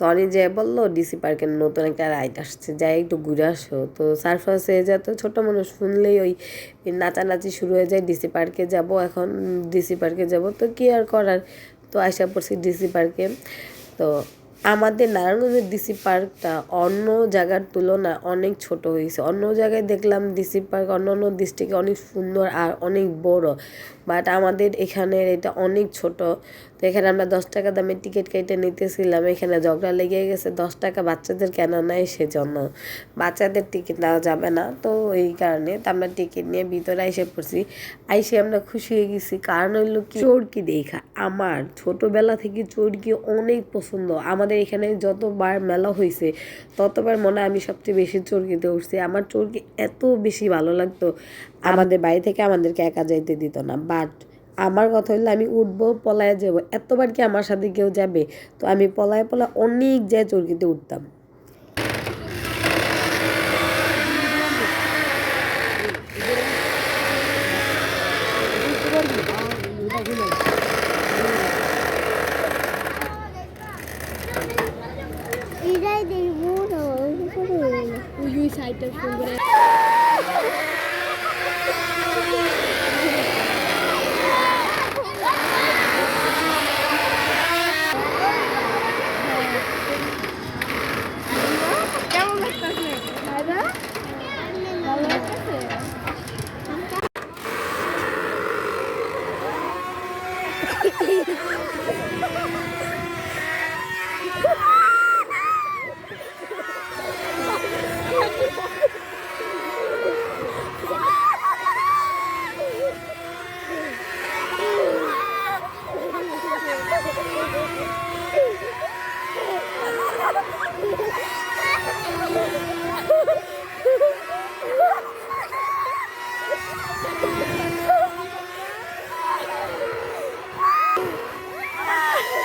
Sony যে বলল DC পার্কের নতুন একটা রাইড আসছে, যাই একটু ঘুরে আসো। তো সারফাস হয়ে তো ছোটো মানুষ শুনলেই ওই নাচানাচি শুরু হয়ে যায় ডিসি পার্কে যাব এখন ডিসি পার্কে যাব। তো কি আর করার? তো আশা পড়ছি ডিসি পার্কে তো আমাদের নারায়ণগঞ্জের ডিসি পার্কটা অন্য জায়গার তুলনা অনেক ছোট হয়েছে। অন্য জায়গায় দেখলাম ডিসি পার্ক অন্য অন্য ডিস্ট্রিক্টে অনেক সুন্দর আর অনেক বড়। বাট আমাদের এখানের এটা অনেক ছোট। তো এখানে আমরা দশ টাকা দামের টিকিট কেটে নিতেছিলাম। এখানে ঝগড়া লেগে গেছে। দশ টাকা বাচ্চাদের কেন নেয় সেজন্য। বাচ্চাদের টিকিট নেওয়া যাবে না। তো এই কারণে তো আমরা টিকিট নিয়ে ভিতরে এসে পড়ছি। আইসে আমরা খুশি হয়ে গেছি। কারণ হইল কি? চোরকি দেখা। আমার ছোটবেলা থেকে চোরকি অনেক পছন্দ। আমাদের এখানে যতবার মেলা হয়েছে ততবার মনে হয় আমি সবচেয়ে বেশি চর্কিতে উঠছি। আমার চর্কি এত বেশি ভালো লাগতো। আমাদের বাড়ি থেকে আমাদেরকে একা যাইতে দিত না। বাট আমার কথা হইল আমি উঠবো পলায় যাব এতবার কি আমার সাথে কেউ যাবে? তো আমি পলায় পলায় অনেক যায় চর্কিতে উঠতাম। ওই ওই সাইডটা সুন্দর কেমন লাগতেছে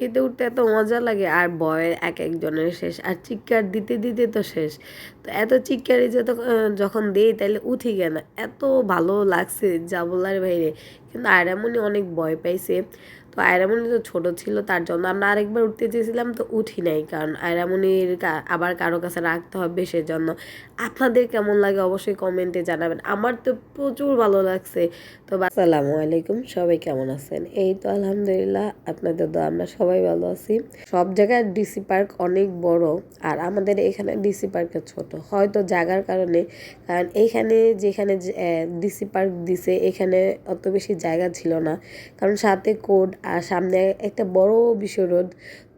খেতে উঠতে এত মজা লাগে, আর বয়ের এক একজনের শেষ, আর চিৎকার দিতে দিতে তো শেষ। তো এত চিৎকারে যে যখন দেই তাহলে উঠি কেন? এত ভালো লাগছে যা বলার বাইরে। কিন্তু আয়রামণি অনেক ভয় পাইছে। তো আয়রামণি তো ছোট ছিল, তার জন্য আমরা আরেকবার উঠতে চেয়েছিলাম, তো উঠি নাই, কারণ আয়রামণির আবার কারও কাছে রাখতে হবে সেজন্য। আপনাদের কেমন লাগে অবশ্যই কমেন্টে জানাবেন, আমার তো প্রচুর ভালো লাগছে। তো আসসালামু আলাইকুম, সবাই কেমন আছেন? এই তো আলহামদুলিল্লাহ, আপনাদের তো আমরা সবাই ভালো আছি। সব জায়গায় ডিসি পার্ক অনেক বড়, আর আমাদের এখানে ডিসি পার্কের ছোট, হয়তো জায়গার কারণে। কারণ এইখানে যেখানে ডিসি পার্ক দিছে, এখানে অত বেশি জায়গা ছিল না। কারণ সাথে কোড আর সামনে একটা বড় বিশ্ব রোড,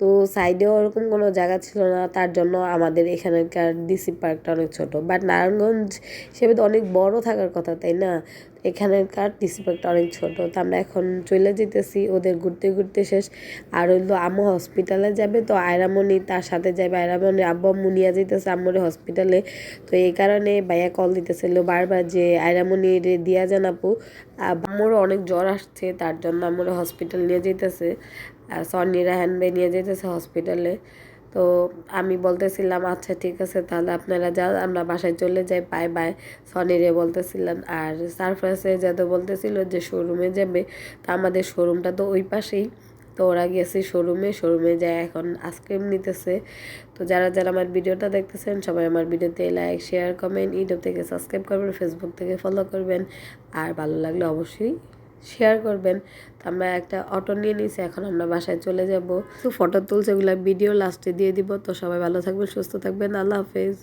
তো সাইডেও ওরকম কোনো জায়গা ছিল না। তার জন্য আমাদের এখানকার ডিসি পার্কটা অনেক ছোট। বাট নারায়ণগঞ্জ হিসেবে তো অনেক বড় থাকার কথা, তাই না? এখানকার ডিসি পার্কটা অনেক ছোট। তো আমরা এখন চলে যেতেছি ওদের ঘুরতে ঘুরতে শেষ। আর হইল আম্মু হসপিটালে যাবে, তো আয়রামণি তার সাথে যাবে। আয়রামণি আব্বু আম্মু নিয়ে যেতেছে আম্মুরে হসপিটালে তো এই কারণে ভাইয়া কল দিতেছিল বারবার যে আয়রামণির দিয়া যান আপু। আম্মুরও অনেক জ্বর আসছে, তার জন্য আম্মুরে হসপিটাল নিয়ে যেতেছে সনি রাহান ভাই নিয়ে যেতেছে হসপিটালে তো আমি বলতেছিলাম আচ্ছা ঠিক আছে, তাহলে আপনারা যা আমরা বাসায় চলে যাই বাই বাই সনিরে বলতেছিলাম। আর সারফ্রাসে যাতে বলতেছিল যে শোরুমে যাবে। তো আমাদের শোরুমটা তো ওই পাশেই। তো ওরা গেছে শোরুমে শোরুমে যায় এখন আইসক্রিম নিতেছে। তো যারা যারা আমার ভিডিওটা দেখতেছেন, সবাই আমার ভিডিওতে লাইক শেয়ার কমেন্ট ইউটিউব থেকে সাবস্ক্রাইব করবেন ফেসবুক থেকে ফলো করবেন। আর ভালো লাগলে অবশ্যই শেয়ার করবেন। আমরা একটা অটো নিয়ে নিয়েছি এখন আমরা বাসায় চলে যাব। তো ফটো তুলছে ওগুলো ভিডিও লাস্টে দিয়ে দিব। তো সবাই ভালো থাকবেন, সুস্থ থাকবেন। আল্লাহ হাফেজ।